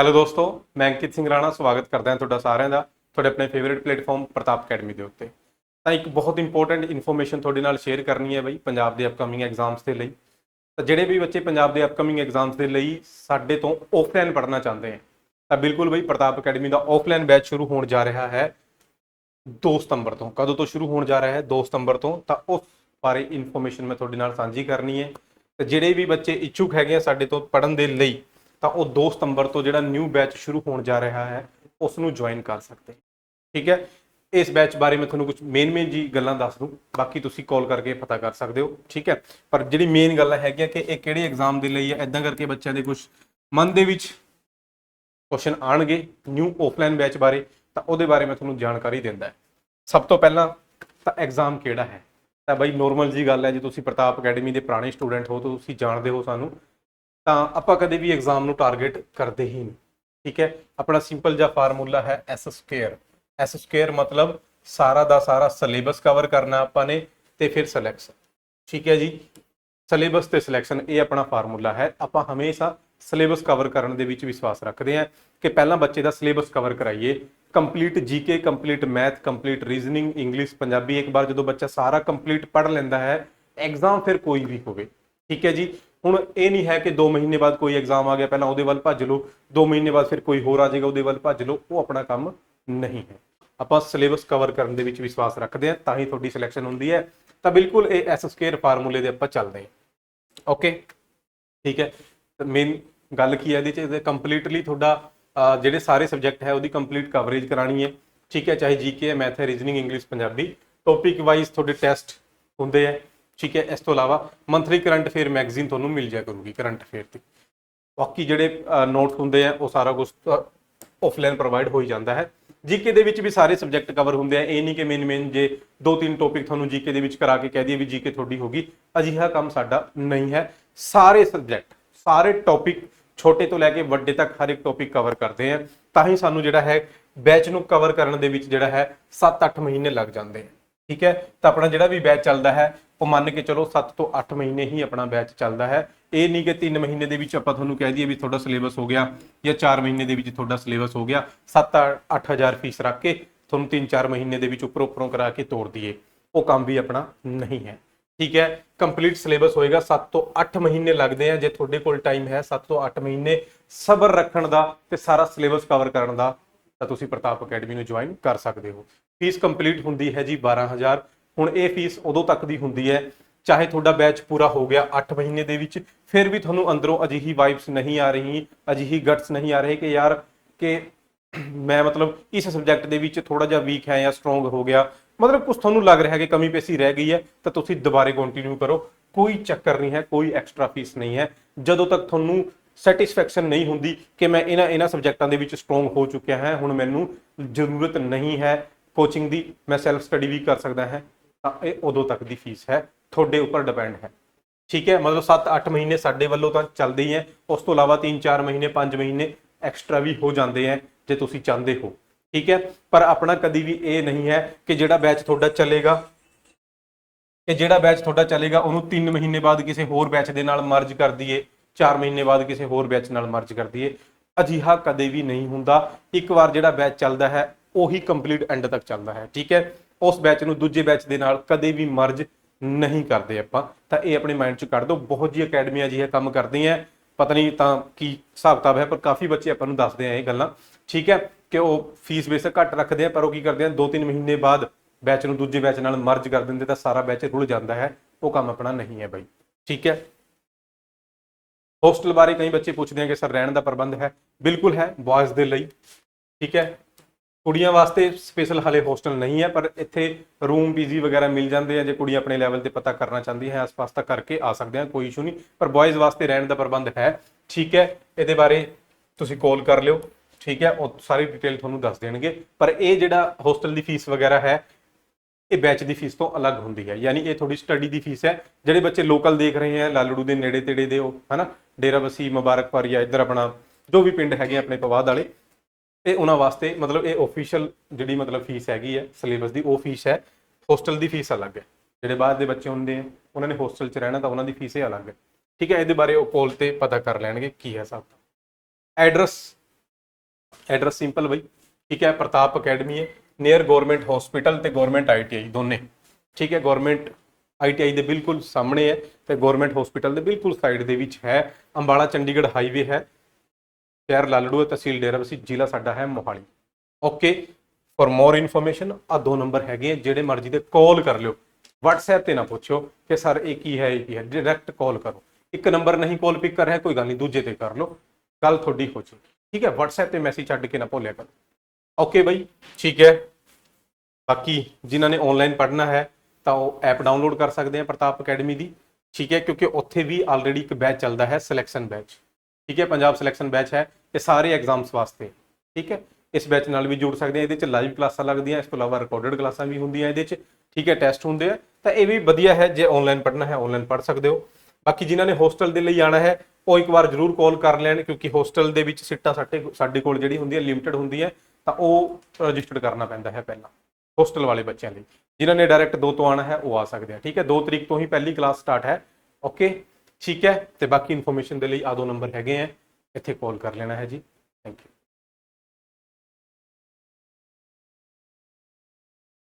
Hello ਦੋਸਤੋ, ਮੈਂ ਅੰਕਿਤ ਸਿੰਘ ਰਾਣਾ, ਸਵਾਗਤ ਕਰਦਾ ਹਾਂ ਤੁਹਾਡਾ ਸਾਰਿਆਂ ਦਾ, ਤੁਹਾਡੇ ਆਪਣੇ ਫੇਵਰਿਟ ਪਲੇਟਫਾਰਮ ਪ੍ਰਤਾਪ ਅਕੈਡਮੀ ਦੇ ਉੱਤੇ। ਤਾਂ ਇੱਕ ਬਹੁਤ ਇੰਪੋਰਟੈਂਟ ਇਨਫੋਰਮੇਸ਼ਨ ਤੁਹਾਡੇ ਨਾਲ ਸ਼ੇਅਰ ਕਰਨੀ ਹੈ ਬਈ, ਪੰਜਾਬ ਦੇ ਅਪਕਮਿੰਗ ਐਗਜ਼ਾਮਸ ਦੇ ਲਈ। ਤਾਂ ਜਿਹੜੇ ਵੀ ਬੱਚੇ ਪੰਜਾਬ ਦੇ ਅਪਕਮਿੰਗ ਐਗਜ਼ਾਮਸ ਦੇ ਲਈ ਸਾਡੇ ਤੋਂ ਆਫਲਾਈਨ ਪੜ੍ਹਨਾ ਚਾਹੁੰਦੇ ਹੈ, ਤਾਂ ਬਿਲਕੁਲ ਬਈ ਪ੍ਰਤਾਪ ਅਕੈਡਮੀ ਦਾ ਆਫਲਾਈਨ ਬੈਚ ਸ਼ੁਰੂ ਹੋਣ ਜਾ ਰਿਹਾ ਹੈ 2 ਸਤੰਬਰ ਤੋਂ। ਕਦੋਂ ਤੋਂ ਸ਼ੁਰੂ ਹੋਣ ਜਾ ਰਿਹਾ ਹੈ? 2 ਸਤੰਬਰ ਤੋਂ। ਤਾਂ ਉਸ ਬਾਰੇ ਇਨਫੋਰਮੇਸ਼ਨ ਮੈਂ ਤੁਹਾਡੇ ਨਾਲ ਸਾਂਝੀ ਕਰਨੀ ਹੈ। ਤੇ ਜਿਹੜੇ ਵੀ ਬੱਚੇ ਇੱਛੁਕ ਹੈਗੇ ਆ ਸਾਡੇ ਤੋਂ ਪੜ੍ਹਨ ਦੇ ਲਈ ਤਾਂ ਉਹ 2 ਸਤੰਬਰ ਤੋਂ ਜਿਹੜਾ ਨਿਊ ਬੈਚ ਸ਼ੁਰੂ ਹੋਣ ਜਾ ਰਿਹਾ ਹੈ ਉਸ ਨੂੰ ਜੁਆਇਨ ਕਰ ਸਕਦੇ ਠੀਕ ਹੈ? ਇਸ ਬੈਚ ਬਾਰੇ ਮੈਂ ਤੁਹਾਨੂੰ ਕੁਝ ਮੇਨ ਮੇਨ ਜੀ ਗੱਲਾਂ ਦੱਸ ਦੂੰ, ਬਾਕੀ ਤੁਸੀਂ ਕਾਲ ਕਰਕੇ ਪਤਾ ਕਰ ਸਕਦੇ ਹੋ। ਠੀਕ ਹੈ? ਪਰ ਜਿਹੜੀ ਮੇਨ ਗੱਲ ਹੈਗੀ ਕਿ ਇਹ ਕਿਹੜੇ ਐਗਜ਼ਾਮ ਦੇ ਲਈ ਹੈ ਐਦਾਂ ਕਰਕੇ ਬੱਚਿਆਂ ਦੇ ਕੁਝ ਮਨ ਦੇ ਵਿੱਚ ਕੁਐਸਚਨ ਆਣਗੇ ਨਿਊ ਆਫਲਾਈਨ ਬੈਚ ਬਾਰੇ, ਤਾਂ ਉਹਦੇ ਬਾਰੇ ਮੈਂ ਤੁਹਾਨੂੰ ਜਾਣਕਾਰੀ ਦਿੰਦਾ ਹੈ। ਸਭ ਤੋਂ ਪਹਿਲਾਂ ਤਾਂ ਐਗਜ਼ਾਮ ਕਿਹੜਾ ਹੈ? ਤਾਂ ਬਈ ਨੋਰਮਲ ਜੀ ਗੱਲ ਹੈ, ਜੇ ਤੁਸੀਂ ਪ੍ਰਤਾਪ ਅਕੈਡਮੀ ਦੇ ਪੁਰਾਣੇ ਸਟੂਡੈਂਟ ਹੋ, ਤਾਂ ਤੁਸੀਂ ਜਾਣਦੇ ਹੋ ਸਾਨੂੰ ਤਾਂ ਆਪਾਂ ਕਦੇ ਵੀ ਐਗਜ਼ਾਮ ਨੂੰ ਟਾਰਗੇਟ ਕਰਦੇ ਹੀ ਨਹੀਂ, ਠੀਕ ਹੈ? ਆਪਣਾ ਸਿੰਪਲ ਜਿਹਾ ਫਾਰਮੂਲਾ ਹੈ ਐਸ ਸਕੁਅਰ ਐਸ ਸਕੁਅਰ ਮਤਲਬ ਸਾਰਾ ਦਾ ਸਾਰਾ ਸਿਲੇਬਸ ਕਵਰ ਕਰਨਾ ਆਪਾਂ ਨੇ ਤੇ ਫਿਰ ਸਿਲੈਕਸ਼ਨ ਠੀਕ ਹੈ ਜੀ? ਸਿਲੇਬਸ ਤੇ ਸਿਲੈਕਸ਼ਨ ਇਹ ਆਪਣਾ ਫਾਰਮੂਲਾ ਹੈ। ਆਪਾਂ ਹਮੇਸ਼ਾ ਸਿਲੇਬਸ ਕਵਰ ਕਰਨ ਦੇ ਵਿੱਚ ਵਿਸ਼ਵਾਸ ਰੱਖਦੇ ਹਾਂ ਕਿ ਪਹਿਲਾਂ ਬੱਚੇ ਦਾ ਸਿਲੇਬਸ ਕਵਰ ਕਰਾਈਏ। Complete GK complete math complete reasoning English Punjabi, ਇੱਕ ਵਾਰ ਜਦੋਂ ਬੱਚਾ ਸਾਰਾ ਕੰਪਲੀਟ ਪੜ੍ਹ ਲੈਂਦਾ ਹੈ ਐਗਜ਼ਾਮ ਫਿਰ ਕੋਈ ਵੀ ਹੋਵੇ, ਠੀਕ ਹੈ ਜੀ? ਹੁਣ ਇਹ ਨਹੀਂ ਹੈ ਕਿ 2 ਮਹੀਨੇ ਬਾਅਦ ਕੋਈ ਐਗਜ਼ਾਮ ਆ ਗਿਆ, ਪਹਿਲਾਂ ਉਹਦੇ ਵੱਲ ਭੱਜ ਲਓ 2 ਮਹੀਨੇ ਬਾਅਦ ਫਿਰ ਕੋਈ ਹੋਰ ਆ ਜਾਏਗਾ, ਉਹਦੇ ਵੱਲ ਭੱਜ ਲਓ, ਉਹ ਆਪਣਾ ਕੰਮ ਨਹੀਂ ਹੈ। ਆਪਾਂ ਸਿਲੇਬਸ ਕਵਰ ਕਰਨ ਦੇ ਵਿੱਚ ਵਿਸ਼ਵਾਸ ਰੱਖਦੇ ਹਾਂ, ਤਾਂ ਹੀ ਤੁਹਾਡੀ ਸਿਲੈਕਸ਼ਨ ਹੁੰਦੀ ਹੈ। ਤਾਂ ਬਿਲਕੁਲ ਇਹ ਐਸ ਸਕੁਅਰ ਫਾਰਮੂਲੇ ਦੇ ਆਪਾਂ ਚੱਲਦੇ ਹਾਂ। ਓਕੇ ਠੀਕ ਹੈ? ਮੇਨ ਗੱਲ ਕੀ ਹੈ ਇਹਦੇ ਚ? ਇਹਦੇ ਕੰਪਲੀਟਲੀ ਤੁਹਾਡਾ ਜਿਹੜੇ ਸਾਰੇ ਸਬਜੈਕਟ ਹੈ, ਉਹਦੀ ਕੰਪਲੀਟ ਕਵਰੇਜ ਕਰਾਣੀ ਹੈ। ਠੀਕ ਹੈ? ਚਾਹੇ ਜੀਕੇ ਹੈ ਮੈਥ ਹੈ reasoning English Punjabi. Topic wise ਤੁਹਾਡੇ ਟੈਸਟ ਹੁੰਦੇ ਹੈ। ਠੀਕ ਹੈ, ਇਸ ਤੋਂ ਇਲਾਵਾ ਮੰਥਲੀ ਕਰੰਟ ਅਫੇਅਰ ਮੈਗਜ਼ੀਨ ਤੁਹਾਨੂੰ ਮਿਲ ਜਾਇਆ ਕਰੂਗੀ ਕਰੰਟ ਅਫੇਅਰ ਦੀ ਬਾਕੀ ਜਿਹੜੇ ਨੋਟਸ ਹੁੰਦੇ ਆ, ਉਹ ਸਾਰਾ ਕੁਝ ਆਫਲਾਈਨ ਪ੍ਰੋਵਾਈਡ ਹੋਈ ਜਾਂਦਾ ਹੈ। ਜੀਕੇ ਦੇ ਵਿੱਚ ਵੀ ਸਾਰੇ ਸਬਜੈਕਟ ਕਵਰ ਹੁੰਦੇ ਆ। ਇਹ ਨਹੀਂ ਕਿ ਮੇਨ ਮੇਨ ਜੇ ਦੋ ਤਿੰਨ ਟੌਪਿਕ ਤੁਹਾਨੂੰ ਜੀਕੇ ਦੇ ਵਿੱਚ ਕਰਾ ਕੇ ਕਹਿ ਦਈਏ ਵੀ ਜੀਕੇ ਤੁਹਾਡੀ ਹੋਗੀ ਅਜਿਹਾ ਕੰਮ ਸਾਡਾ ਨਹੀਂ ਹੈ। ਸਾਰੇ ਸਬਜੈਕਟ ਸਾਰੇ ਟੌਪਿਕ ਛੋਟੇ ਤੋਂ ਲੈ ਕੇ ਵੱਡੇ ਤੱਕ ਹਰ ਇੱਕ ਟੌਪਿਕ ਕਵਰ ਕਰਦੇ ਆ। ਤਾਂ ਹੀ ਸਾਨੂੰ ਜਿਹੜਾ ਹੈ ਬੈਚ ਨੂੰ ਕਵਰ ਕਰਨ ਦੇ ਵਿੱਚ ਜਿਹੜਾ ਹੈ 7-8 ਮਹੀਨੇ ਲੱਗ ਜਾਂਦੇ ਆ। ਠੀਕ ਹੈ, ਤਾਂ ਆਪਣਾ ਜਿਹੜਾ ਵੀ ਬੈਚ ਚੱਲਦਾ ਹੈ ਉਹ ਮੰਨ ਕੇ ਚਲੋ 7 ਤੋਂ 8 ਮਹੀਨੇ ਹੀ ਆਪਣਾ ਬੈਚ ਚੱਲਦਾ ਹੈ। ਇਹ ਨਹੀਂ ਕਿ 3 ਮਹੀਨੇ ਦੇ ਵਿੱਚ ਆਪਾਂ ਤੁਹਾਨੂੰ ਕਹਿ ਦਈਏ ਵੀ ਤੁਹਾਡਾ ਸਿਲੇਬਸ ਹੋ ਗਿਆ ਜਾਂ 4 ਮਹੀਨੇ ਦੇ ਵਿੱਚ ਤੁਹਾਡਾ ਸਿਲੇਬਸ ਹੋ ਗਿਆ। 7-8000 ਫੀਸ ਰੱਖ ਕੇ ਤੁਹਾਨੂੰ 3-4 ਮਹੀਨੇ ਦੇ ਵਿੱਚ ਉੱਪਰੋਂ ਉੱਪਰੋਂ ਕਰਾ ਕੇ ਤੋੜ ਦਈਏ। ਉਹ ਕੰਮ ਵੀ ਆਪਣਾ ਨਹੀਂ ਹੈ। ਠੀਕ ਹੈ ਕੰਪਲੀਟ ਸਿਲੇਬਸ ਹੋਏਗਾ। 7 ਤੋਂ 8 ਮਹੀਨੇ ਲੱਗਦੇ ਆ। ਜੇ ਤੁਹਾਡੇ ਕੋਲ ਟਾਈਮ ਹੈ 7 ਤੋਂ 8 ਮਹੀਨੇ ਸਬਰ ਰੱਖਣ ਦਾ ਤੇ ਸਾਰਾ ਸਿਲੇਬਸ ਕਵਰ ਕਰਨ ਦਾ ਤਾਂ ਤੁਸੀਂ ਪ੍ਰਤਾਪ ਅਕੈਡਮੀ ਨੂੰ ਜੁਆਇਨ ਕਰ ਸਕਦੇ ਹੋ। ਫੀਸ ਕੰਪਲੀਟ ਹੁੰਦੀ ਹੈ ਜੀ 12000 ਹੁਣ ਇਹ ਫੀਸ ਉਦੋਂ ਤੱਕ ਦੀ ਹੁੰਦੀ ਹੈ, ਚਾਹੇ ਤੁਹਾਡਾ ਬੈਚ ਪੂਰਾ ਹੋ ਗਿਆ 8 ਮਹੀਨੇ ਦੇ ਵਿੱਚ, ਫਿਰ ਵੀ ਤੁਹਾਨੂੰ ਅੰਦਰੋਂ ਅਜਿਹੀ ਵਾਈਬਸ ਨਹੀਂ ਆ ਰਹੀ, ਅਜਿਹੀ ਗਟਸ ਨਹੀਂ ਆ ਰਹੇ ਕਿ ਯਾਰ, ਕਿ ਮੈਂ ਮਤਲਬ ਇਸ ਸਬਜੈਕਟ ਦੇ ਵਿੱਚ ਥੋੜਾ ਜਿਹਾ ਵੀਕ ਹੈ ਜਾਂ ਸਟਰੋਂਗ ਹੋ ਗਿਆ। ਮਤਲਬ ਕੁਝ ਤੁਹਾਨੂੰ ਲੱਗ ਰਿਹਾ ਕਿ ਕਮੀ ਪੇਸ਼ੀ ਰਹਿ ਗਈ ਹੈ, ਤਾਂ ਤੁਸੀਂ ਦੁਬਾਰੇ ਕੰਟੀਨਿਊ ਕਰੋ। ਕੋਈ ਚੱਕਰ ਨਹੀਂ ਹੈ, ਕੋਈ ਐਕਸਟਰਾ ਫੀਸ ਨਹੀਂ ਹੈ। ਜਦੋਂ ਤੱਕ ਤੁਹਾਨੂੰ ਸੈਟੀਸਫੈਕਸ਼ਨ ਨਹੀਂ ਹੁੰਦੀ ਕਿ ਮੈਂ ਇਹਨਾਂ ਇਹਨਾਂ ਸਬਜੈਕਟਾਂ ਦੇ ਵਿੱਚ ਸਟਰੋਂਗ ਹੋ ਚੁੱਕਿਆ ਹਾਂ, ਹੁਣ ਮੈਨੂੰ ਜ਼ਰੂਰਤ ਨਹੀਂ ਹੈ ਕੋਚਿੰਗ ਦੀ, ਮੈਂ ਸੈਲਫ ਸਟੱਡੀ ਵੀ ਕਰ ਸਕਦਾ ਹਾਂ। ਤਾਂ ਇਹ ਉਦੋਂ ਤੱਕ ਦੀ ਫੀਸ ਹੈ, ਤੁਹਾਡੇ ਉੱਪਰ ਡਿਪੈਂਡ ਹੈ। ਠੀਕ ਹੈ, ਮਤਲਬ 7-8 ਮਹੀਨੇ ਸਾਡੇ ਵੱਲੋਂ ਤਾਂ ਚੱਲਦੇ ਹੀ ਹੈ, ਉਸ ਤੋਂ ਇਲਾਵਾ 3-4 ਮਹੀਨੇ 5 ਮਹੀਨੇ ਐਕਸਟਰਾ ਵੀ ਹੋ ਜਾਂਦੇ ਹੈ, ਜੇ ਤੁਸੀਂ ਚਾਹੁੰਦੇ ਹੋ। ਠੀਕ ਹੈ, ਪਰ ਆਪਣਾ ਕਦੀ ਵੀ ਇਹ ਨਹੀਂ ਹੈ ਕਿ ਜਿਹੜਾ ਬੈਚ ਤੁਹਾਡਾ ਚੱਲੇਗਾ, ਕਿ ਜਿਹੜਾ ਬੈਚ ਤੁਹਾਡਾ ਚੱਲੇਗਾ, ਉਹਨੂੰ 3 ਮਹੀਨੇ ਬਾਅਦ ਕਿਸੇ ਹੋਰ ਬੈਚ ਦੇ ਨਾਲ ਮਰਜ ਕਰ ਦਈਏ 4 ਮਹੀਨੇ ਬਾਅਦ ਕਿਸੇ ਹੋਰ ਬੈਚ ਨਾਲ ਮਰਜ ਕਰ ਦਈਏ, ਅਜਿਹਾ ਕਦੇ ਵੀ ਨਹੀਂ ਹੁੰਦਾ। ਇੱਕ ਵਾਰ ਜਿਹੜਾ ਬੈਚ ਚੱਲਦਾ ਹੈ, ਉਹੀ ਕੰਪਲੀਟ ਐਂਡ ਤੱਕ ਚੱਲਦਾ ਹੈ। ਠੀਕ ਹੈ ਉਸ ਬੈਚ ਨੂੰ ਦੂਜੇ ਬੈਚ ਦੇ ਨਾਲ ਕਦੇ ਵੀ ਮਰਜ ਨਹੀਂ ਕਰਦੇ ਆਪਾਂ। ਤਾਂ ਇਹ ਆਪਣੇ ਮਾਈਂਡ 'ਚ ਕੱਢ ਦਿਓ। ਬਹੁਤ ਜੀ ਅਕੈਡਮੀਆਂ ਜੀ ਇਹ ਕੰਮ ਕਰਦੀਆਂ ਪਤਾ ਨਹੀਂ ਤਾਂ ਕੀ ਹਿਸਾਬ ਕਿਤਾਬ ਹੈ, ਪਰ ਕਾਫੀ ਬੱਚੇ ਆਪਾਂ ਨੂੰ ਦੱਸਦੇ ਆ ਇਹ ਗੱਲਾਂ। ਠੀਕ ਹੈ ਕਿ ਉਹ ਫੀਸ ਬੇਸ਼ੱਕ ਘੱਟ ਰੱਖਦੇ ਆ ਪਰ ਉਹ ਕੀ ਕਰਦੇ ਆ 2-3 ਮਹੀਨੇ ਬਾਅਦ ਬੈਚ ਨੂੰ ਦੂਜੇ ਬੈਚ ਨਾਲ ਮਰਜ ਕਰ ਦਿੰਦੇ, ਤਾਂ ਸਾਰਾ ਬੈਚ ਰੁਲ ਜਾਂਦਾ ਹੈ। ਉਹ ਕੰਮ ਆਪਣਾ ਨਹੀਂ ਹੈ ਬਾਈ। ਠੀਕ ਹੈ ਹੋਸਟਲ ਬਾਰੇ ਕਈ ਬੱਚੇ ਪੁੱਛਦੇ ਆ ਕਿ ਸਰ ਰਹਿਣ ਦਾ ਪ੍ਰਬੰਧ ਹੈ? ਬਿਲਕੁਲ ਹੈ ਬॉयਜ਼ ਦੇ ਲਈ। ਠੀਕ ਹੈ ਕੁੜੀਆਂ ਵਾਸਤੇ ਸਪੈਸ਼ਲ ਹਾਲੇ ਹੋਸਟਲ ਨਹੀਂ ਹੈ, ਪਰ ਇੱਥੇ ਰੂਮ ਪੀਜੀ ਵਗੈਰਾ ਮਿਲ ਜਾਂਦੇ ਆ, ਜੇ ਕੁੜੀ ਆਪਣੇ ਲੈਵਲ ਤੇ ਪਤਾ ਕਰਨਾ ਚਾਹੁੰਦੀ ਹੈ, ਆਸ-ਪਾਸ ਤਾਂ ਕਰਕੇ ਆ ਸਕਦੇ ਆ, ਕੋਈ ਇਸ਼ੂ ਨਹੀਂ। ਪਰ ਬॉयਜ਼ ਵਾਸਤੇ ਰਹਿਣ ਦਾ ਪ੍ਰਬੰਧ ਹੈ। ਠੀਕ ਹੈ, ਇਹਦੇ ਬਾਰੇ ਤੁਸੀਂ ਕਾਲ ਕਰ ਲਿਓ। ਠੀਕ ਹੈ, ਉਹ ਸਾਰੀ ਡਿਟੇਲ ਤੁਹਾਨੂੰ ਦੱਸ ਦੇਣਗੇ। ਪਰ ਇਹ ਜਿਹੜਾ ਹੋਸਟਲ ਦੀ ਫੀਸ ਵਗੈਰਾ ਹੈ, ਇਹ ਬੈਚ ਦੀ ਫੀਸ ਤੋਂ ਅਲੱਗ ਹੁੰਦੀ ਹੈ। ਯਾਨੀ ਇਹ ਥੋੜੀ ਸਟੱਡੀ ਦੀ ਫੀਸ ਹੈ। ਜਿਹੜੇ ਬੱਚੇ ਲੋਕਲ ਦੇਖ ਰਹੇ ਹੈ, ਲਾਲੜੂ ਦੇ ਨੇੜੇ ਤੇੜੇ ਦੇ ਉਹ, ਹਨਾ? ਡੇਰਾਬੱਸੀ ਮੁਬਾਰਕਪੁਰ ਜਾਂ ਇੱਧਰ ਆਪਣਾ ਜੋ ਵੀ ਪਿੰਡ ਹੈਗੇ ਆਪਣੇ ਪਵਾਦ ਵਾਲੇ ਇਹ ਉਹਨਾਂ ਵਾਸਤੇ ਮਤਲਬ ਇਹ ਆਫੀਸ਼ੀਅਲ ਜਿਹੜੀ ਮਤਲਬ ਫੀਸ ਹੈਗੀ ਹੈ ਸਿਲੇਬਸ ਦੀ, ਉਹ ਫੀਸ ਹੈ। ਹੋਸਟਲ ਦੀ ਫੀਸ ਅਲੱਗ ਹੈ। ਜਿਹੜੇ ਬਾਹਰ ਦੇ ਬੱਚੇ ਹੁੰਦੇ ਆ, ਉਹਨਾਂ ਨੇ ਹੋਸਟਲ 'ਚ ਰਹਿਣਾ ਤਾਂ ਉਹਨਾਂ ਦੀ ਫੀਸ ਹੀ ਅਲੱਗ ਹੈ। ਠੀਕ ਹੈ, ਇਹਦੇ ਬਾਰੇ ਉਹ ਕੋਲ ਤੇ ਪਤਾ ਕਰ ਲੈਣਗੇ ਕੀ ਹੈ ਸਭ ਐਡਰੈਸ ਐਡਰੈਸ ਸਿੰਪਲ ਬਈ। ਠੀਕ ਹੈ, ਪ੍ਰਤਾਪ ਅਕੈਡਮੀ ਹੈ। ਨੀਅਰ ਗਵਰਨਮੈਂਟ ਹਸਪੀਟਲ ਤੇ ਗਵਰਨਮੈਂਟ ਆਈਟੀਆਈ ਦੋਨੇ। ਠੀਕ ਹੈ ਗਵਰਨਮੈਂਟ ਆਈਟੀਆਈ ਦੇ ਬਿਲਕੁਲ ਸਾਹਮਣੇ ਹੈ ਤੇ ਗਵਰਨਮੈਂਟ ਹਸਪੀਟਲ ਦੇ ਬਿਲਕੁਲ ਸਾਈਡ ਦੇ ਵਿੱਚ ਹੈ। ਅੰਬਾਲਾ, ਚੰਡੀਗੜ੍ਹ ਹਾਈਵੇ ਹੈ। ਸ਼ਹਿਰ ਲਾਲੜੂ ਹੈ ਤਹਿਸੀਲ ਡੇਰਾਬੱਸੀ ਜ਼ਿਲ੍ਹਾ ਸਾਡਾ ਹੈ Mohali. Okay for more information ਆ ਦੋ ਨੰਬਰ ਹੈਗੇ ਆ, ਜਿਹੜੇ ਮਰਜ਼ੀ ਦੇ ਕਾਲ ਕਰ ਲਿਓ। WhatsApp ਤੇ ਨਾ ਪੁੱਛਿਓ ਕਿ ਸਰ ਇਹ ਕੀ ਹੈ, ਇਹ ਕੀ ਹੈ ਡਾਇਰੈਕਟ ਕਾਲ ਕਰੋ। ਇੱਕ ਨੰਬਰ ਨਹੀਂ ਕਾਲ ਪਿਕ ਕਰ ਰਿਹਾ, ਕੋਈ ਗੱਲ ਨਹੀਂ, ਦੂਜੇ ਤੇ ਕਰ ਲਓ। ਗੱਲ ਤੁਹਾਡੀ ਹੋ ਜਾਊ ਠੀਕ ਹੈ, WhatsApp ਤੇ ਮੈਸੇਜ ਛੱਡ ਕੇ ਨਾ ਭੁੱਲਿਆ ਕਰੋ। ਓਕੇ ਬਾਈ, ਠੀਕ ਹੈ। ਬਾਕੀ ਜਿਨ੍ਹਾਂ ਨੇ ਆਨਲਾਈਨ ਪੜ੍ਹਨਾ ਹੈ, ਤਾਂ ਉਹ ਐਪ ਡਾਊਨਲੋਡ ਕਰ ਸਕਦੇ ਆ ਪ੍ਰਤਾਪ ਅਕੈਡਮੀ ਦੀ। ਠੀਕ ਹੈ, ਕਿਉਂਕਿ ਉੱਥੇ ਵੀ ਆਲਰੇਡੀ ਇੱਕ ਬੈਚ ਚੱਲਦਾ ਹੈ ਸਿਲੈਕਸ਼ਨ ਬੈਚ ਠੀਕ ਹੈ, ਪੰਜਾਬ ਸਿਲੈਕਸ਼ਨ ਬੈਚ ਹੈ। ਇਹ ਸਾਰੇ ਐਗਜ਼ਾਮਸ ਵਾਸਤੇ, ਠੀਕ ਹੈ? ਇਸ ਬੈਚ ਨਾਲ ਵੀ ਜੁੜ ਸਕਦੇ ਆ, ਇਹਦੇ ਚ ਲਾਈਵ ਕਲਾਸਾਂ ਲੱਗਦੀਆਂ, ਇਸ ਤੋਂ ਇਲਾਵਾ ਰਿਕਾਰਡਡ ਕਲਾਸਾਂ ਵੀ ਹੁੰਦੀਆਂ ਇਹਦੇ ਚ, ਠੀਕ ਹੈ? ਟੈਸਟ ਹੁੰਦੇ ਆ, ਤਾਂ ਇਹ ਵੀ ਵਧੀਆ ਹੈ, ਜੇ ਆਨਲਾਈਨ ਪੜ੍ਹਨਾ ਹੈ ਆਨਲਾਈਨ ਪੜ੍ਹ ਸਕਦੇ ਹੋ। ਬਾਕੀ ਜਿਨ੍ਹਾਂ ਨੇ ਹੋਸਟਲ ਦੇ ਲਈ ਆਣਾ ਹੈ, ਉਹ ਇੱਕ ਵਾਰ ਜ਼ਰੂਰ ਕਾਲ ਕਰ ਲੈਣ, ਕਿਉਂਕਿ ਹੋਸਟਲ ਦੇ ਵਿੱਚ ਸੀਟਾਂ ਸਾਡੇ ਸਾਡੇ ਕੋਲ ਜਿਹੜੀ ਹੁੰਦੀ ਹੈ ਲਿਮਟਿਡ ਹੁੰਦੀ ਹੈ, ਤਾਂ ਉਹ ਰਜਿਸਟਰਡ ਕਰਨਾ ਪੈਂਦਾ ਹੈ ਪਹਿਲਾਂ ਹੋਸਟਲ ਵਾਲੇ ਬੱਚਿਆਂ ਲਈ। ਜਿਨ੍ਹਾਂ ਨੇ ਡਾਇਰੈਕਟ 2 ਤੋਂ ਆਣਾ ਹੈ, ਉਹ ਆ ਸਕਦੇ ਆ, ਠੀਕ ਹੈ? 2 ਤਰੀਕ ਤੋਂ ਹੀ ਪਹਿਲੀ ਕਲਾਸ ਸਟਾਰਟ ਹੈ ਓਕੇ ਠੀਕ ਹੈ? ਤੇ ਬਾਕੀ ਇਨਫੋਰਮੇਸ਼ਨ ਦੇ ਲਈ ਆ ਦੋ ਨੰਬਰ ਹੈਗੇ ਆ। ਇੱਥੇ ਕਾਲ ਕਰ ਲੈਣਾ ਹੈ ਜੀ। Thank you